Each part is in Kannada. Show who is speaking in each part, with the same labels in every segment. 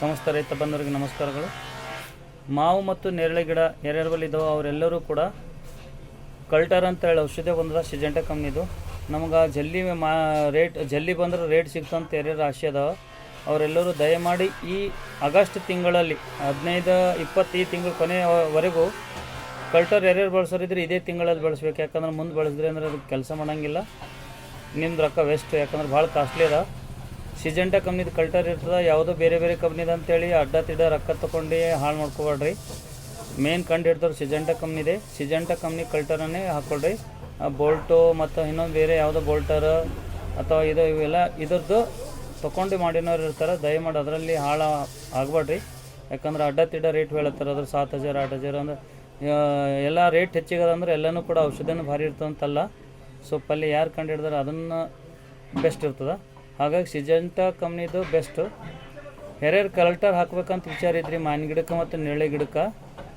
Speaker 1: ಸಮಸ್ತ ರೈತ ಬಂಧುವರಿಗೆ ನಮಸ್ಕಾರಗಳು. ಮಾವು ಮತ್ತು ನೇರಳೆ ಗಿಡ ಯಾರ್ಯಾರಲ್ಲಿ ಇದ್ದಾವೆ ಅವರೆಲ್ಲರೂ ಕೂಡ ಕಲ್ಟರ್ ಅಂತ ಹೇಳಿ ಔಷಧಿ ಬಂದದ ಸಿಜೆಂಟ ಕಂಪ್ನಿದು ನಮ್ಗೆ ಜಲ್ಲಿ ಮಾ ರೇಟ್ ಜಲ್ಲಿ ಬಂದ್ರೆ ರೇಟ್ ಸಿಗ್ತಂತ ಯಾರ್ಯಾರು ರಾಶಿ ಅದಾವ. ಅವರೆಲ್ಲರೂ ದಯಮಾಡಿ ಈ ಆಗಸ್ಟ್ ತಿಂಗಳಲ್ಲಿ, ಹದಿನೈದು ಇಪ್ಪತ್ತು ಈ ತಿಂಗಳ ಕೊನೆವರೆಗೂ ಕಲ್ಟರ್ ಯಾರ್ಯಾರು ಬಳಸೋರಿದ್ರೆ ಇದೇ ತಿಂಗಳಲ್ಲಿ ಬಳಸ್ಬೇಕು. ಯಾಕಂದ್ರೆ ಮುಂದೆ ಬಳಸಿದ್ರೆ ಅಂದ್ರೆ ಕೆಲಸ ಮಾಡೋಂಗಿಲ್ಲ. ನಿಮ್ದು ರೊಕ್ಕ ವೇಸ್ಟ್ ಯಾಕಂದ್ರೆ ಭಾಳ ಕಾಸ್ಟ್ಲಿ ಅದ. ಸಿಜೆಂಟ ಕಂಪ್ನಿದು ಕಲ್ಟರ್ ಇರ್ತದೆ, ಯಾವುದೋ ಬೇರೆ ಬೇರೆ ಕಂಪ್ನಿದು ಅಂತೇಳಿ ಅಡ್ಡ ತಿಡ್ಡ ರೊಕ್ಕ ತೊಗೊಂಡು ಹಾಳು ಮಾಡ್ಕೋಬೇಡ್ರಿ ಮೇನ್ ಕಂಡು ಹಿಡ್ದವ್ರು ಸಿಜೆಂಟ ಕಂಪ್ನಿದೆ. ಸಿಜೆಂಟ ಕಂಪ್ನಿ ಕಲ್ಟರನ್ನೇ ಹಾಕ್ಕೊಳ್ರಿ ಬೋಲ್ಟು ಮತ್ತು ಇನ್ನೊಂದು ಬೇರೆ ಯಾವುದೋ ಬೋಲ್ಟರ್ ಅಥವಾ ಇದು ಇವೆಲ್ಲ ಇದ್ರದ್ದು ತೊಗೊಂಡು ಮಾಡಿನವ್ರು ಇರ್ತಾರೆ. ದಯಮಾಡಿ ಅದರಲ್ಲಿ ಹಾಳು ಆಗಬೇಡ್ರಿ ಯಾಕಂದ್ರೆ ಅಡ್ಡ ತಿಡ್ಡ ರೇಟ್ ಹೇಳತ್ತಾರೆ, ಅದ್ರ ಸಾತ್ ಹಜಾರ್, ಆಟ್ ಹಜಾರ್ ಅಂದ್ರೆ ಎಲ್ಲ ರೇಟ್ ಹೆಚ್ಚಿಗದ ಅಂದ್ರೆ ಎಲ್ಲನೂ ಕೂಡ ಔಷಧಿನೂ ಭಾರಿ ಇರ್ತದಂತಲ್ಲ. ಸೊಪ್ಪಲ್ಲಿ ಯಾರು ಕಂಡು ಹಿಡಿದ್ರೆ ಅದನ್ನು ಬೆಸ್ಟ್ ಇರ್ತದೆ. ಹಾಗಾಗಿ ಸಿಜೆಂಟ ಕಂಪ್ನಿದು ಬೆಸ್ಟು ಹೆರೇರ್ ಕಲ್ಟರ್ ಹಾಕ್ಬೇಕಂತ ವಿಚಾರ ಇದ್ರಿ, ಮಾವಿನ ಗಿಡಕ್ಕೆ ಮತ್ತು ನೇರಳೆ ಗಿಡಕ್ಕೆ.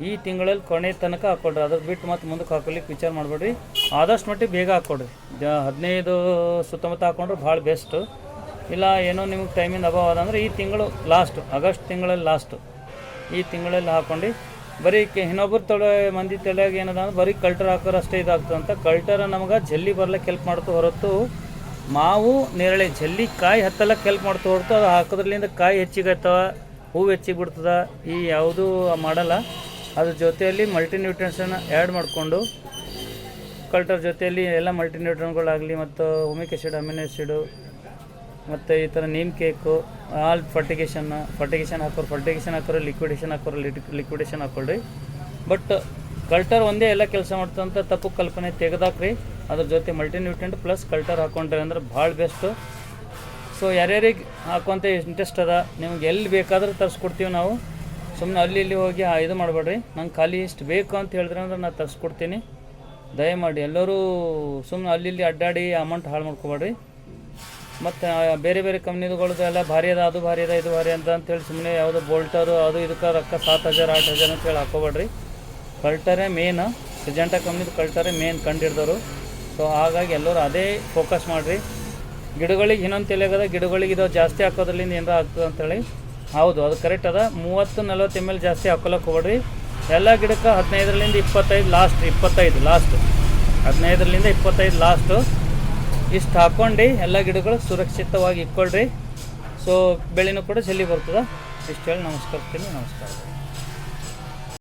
Speaker 1: ಈ ತಿಂಗಳಲ್ಲಿ ಕೊನೆ ತನಕ ಹಾಕ್ಕೊಡ್ರಿ ಅದ್ರ ಬಿಟ್ಟು ಮತ್ತು ಮುಂದಕ್ಕೆ ಹಾಕೊಲಿಕ್ಕೆ ವಿಚಾರ ಮಾಡಬೇಡ್ರಿ. ಆದಷ್ಟು ಮಟ್ಟಿಗೆ ಬೇಗ ಹಾಕ್ಕೊಡ್ರಿ ಜ ಹದಿನೈದು ಸುತ್ತಮುತ್ತ ಹಾಕ್ಕೊಂಡ್ರೆ ಭಾಳ ಬೆಸ್ಟು ಇಲ್ಲ, ಏನೋ ನಿಮ್ಗೆ ಟೈಮಿಂದ ಅಭಾವ ಅದಂದ್ರೆ ಈ ತಿಂಗಳು ಲಾಸ್ಟು ಆಗಸ್ಟ್ ತಿಂಗಳಲ್ಲಿ ಲಾಸ್ಟು ಈ ತಿಂಗಳಲ್ಲಿ ಹಾಕ್ಕೊಂಡು ಬರೀ ಕೆ ಇನ್ನೊಬ್ಬರು ತೊಳೆ ಮಂದಿ ತಲೆಯಾಗ ಏನದ ಅಂದ್ರೆ ಬರೀ ಕಲ್ಟರ್ ಹಾಕೋರು ಅಷ್ಟೇ ಇದಾಗ್ತದಂತ. ಕಲ್ಟರ್ ನಮ್ಗೆ ಜಲ್ಲಿ ಬರ್ಲಿಕ್ಕೆ ಹೆಲ್ಪ್ ಮಾಡ್ತು ಹೊರತು ಮಾವು, ನೇರಳೆ, ಜಲ್ಲಿ, ಕಾಯಿ ಹತ್ತಲಕ್ಕೆ ಹೆಲ್ಪ್ ಮಾಡ್ತಾ ಹೊರತು ಅದು ಹಾಕೋದ್ರಲ್ಲಿಂದ ಕಾಯಿ ಹೆಚ್ಚಿಗೆ ಆಯ್ತವ ಹೂವು ಹೆಚ್ಚಿಗೆ ಬಿಡ್ತದ ಈ ಯಾವುದೂ ಮಾಡಲ್ಲ. ಅದ್ರ ಜೊತೆಯಲ್ಲಿ ಮಲ್ಟಿನ್ಯೂಟ್ರಿಯನ್ಸನ್ನು ಆ್ಯಡ್ ಮಾಡಿಕೊಂಡು ಕಲ್ಟರ್ ಜೊತೆಯಲ್ಲಿ ಎಲ್ಲ ಮಲ್ಟಿನ್ಯೂಟ್ರನ್ಗಳಾಗಲಿ ಮತ್ತು ಹುಮಿಕ್ ಆ್ಯಸಿಡ್ ಅಮಿನೋ ಆ್ಯಸಿಡು ಮತ್ತು ಈ ಥರ neem cake all fertigation fertigation ಹಾಕೋರು ಫರ್ಟಿಗೇಷನ್ ಹಾಕೋರು ಲಿಕ್ವಿಡೇಷನ್ ಹಾಕೋರು ಲಿಕ್ವಿಡೇಷನ್ ಹಾಕೊಳ್ರಿ. ಬಟ್ ಕಲ್ಟರ್ ಒಂದೇ ಎಲ್ಲ ಕೆಲಸ ಮಾಡ್ತಂತ ತಪ್ಪು ಕಲ್ಪನೆ ತೆಗೆದಾಕ್ರಿ. ಅದ್ರ ಜೊತೆ ಮಲ್ಟಿನ್ಯೂಟ್ರೆಂಟ್ ಪ್ಲಸ್ ಕಲ್ಟರ್ ಹಾಕೊಂಡ್ರೆ ಅಂದ್ರೆ ಭಾಳ ಬೆಸ್ಟು ಸೊ ಯಾರ್ಯಾರಿಗೆ ಹಾಕುವಂಥ ಇಂಟ್ರೆಸ್ಟ್ ಅದ, ನಿಮ್ಗೆ ಎಲ್ಲಿ ಬೇಕಾದ್ರೆ ತರಿಸ್ಕೊಡ್ತೀವಿ ನಾವು. ಸುಮ್ಮನೆ ಅಲ್ಲಿ ಇಲ್ಲಿ ಹೋಗಿ ಇದು ಮಾಡಬೇಡ್ರಿ. ನಂಗೆ ಖಾಲಿ ಇಷ್ಟು ಬೇಕು ಅಂತ ಹೇಳಿದ್ರೆ ಅಂದ್ರೆ ನಾನು ತರಿಸ್ಕೊಡ್ತೀನಿ. ದಯಮಾಡಿ ಎಲ್ಲರೂ ಸುಮ್ಮನೆ ಅಲ್ಲಿ ಇಲ್ಲಿ ಅಡ್ಡಾಡಿ ಅಮೌಂಟ್ ಹಾಳು ಮಾಡ್ಕೊಬೇಡ್ರಿ. ಮತ್ತು ಬೇರೆ ಬೇರೆ ಕಂಪ್ನಿಗಳದ್ದು ಎಲ್ಲ ಭಾರಿ ಅದ, ಅದು ಭಾರಿ ಅದ, ಇದು ಭಾರಿ ಅಂತ ಅಂತೇಳಿ ಸುಮ್ಮನೆ ಯಾವುದೋ ಬೋಲ್ಟರು ಅದು ಇದಕ್ಕೆ ರೊಕ್ಕ ಸಾತ್ ಹಜಾರ್, ಆಟ್ ಹಜಾರ್ ಅಂತೇಳಿ ಹಾಕೋಬೇಡ್ರಿ. ಕಲ್ಟರೇ ಮೇನ್ ಸಿಜೆಂಟ ಕಂಪ್ನಿದು ಕಲ್ಟರೇ ಮೇನ್ ಕಂಡಿಡ್ದವರು ಸೊ ಹಾಗಾಗಿ ಎಲ್ಲರೂ ಅದೇ ಫೋಕಸ್ ಮಾಡಿರಿ. ಗಿಡಗಳಿಗೆ ಇನ್ನೊಂದು ತಲೆಗದ ಗಿಡಗಳಿಗೆ ಇದು ಜಾಸ್ತಿ ಹಾಕೋದ್ರಿಂದ ಏನಾರ ಆಗ್ತದೆ ಅಂತೇಳಿ. ಹೌದು, ಅದು ಕರೆಕ್ಟ್ ಅದ. ಮೂವತ್ತು, ನಲ್ವತ್ತು ಎಂ ಎಲ್ ಜಾಸ್ತಿ ಹಾಕೊಳಕ್ಕೆ ಹೋಗ್ರಿ ಎಲ್ಲ ಗಿಡಕ್ಕೆ ಹದಿನೈದರಿಂದ ಇಪ್ಪತ್ತೈದು ಲಾಸ್ಟ್ ಇಪ್ಪತ್ತೈದು ಲಾಸ್ಟ್ ಹದಿನೈದರಿಂದ ಇಪ್ಪತ್ತೈದು ಲಾಸ್ಟು ಇಷ್ಟು ಹಾಕ್ಕೊಂಡು ಎಲ್ಲ ಗಿಡಗಳು ಸುರಕ್ಷಿತವಾಗಿ ಇಟ್ಕೊಳ್ರಿ ಸೊ ಬೆಳೆನೂ ಕೂಡ ಜಲ್ಲಿ ಬರ್ತದೆ. ಇಷ್ಟು ಹೇಳಿ ನಮಸ್ಕರಿಸ್ತೀನಿ. ನಮಸ್ಕಾರ.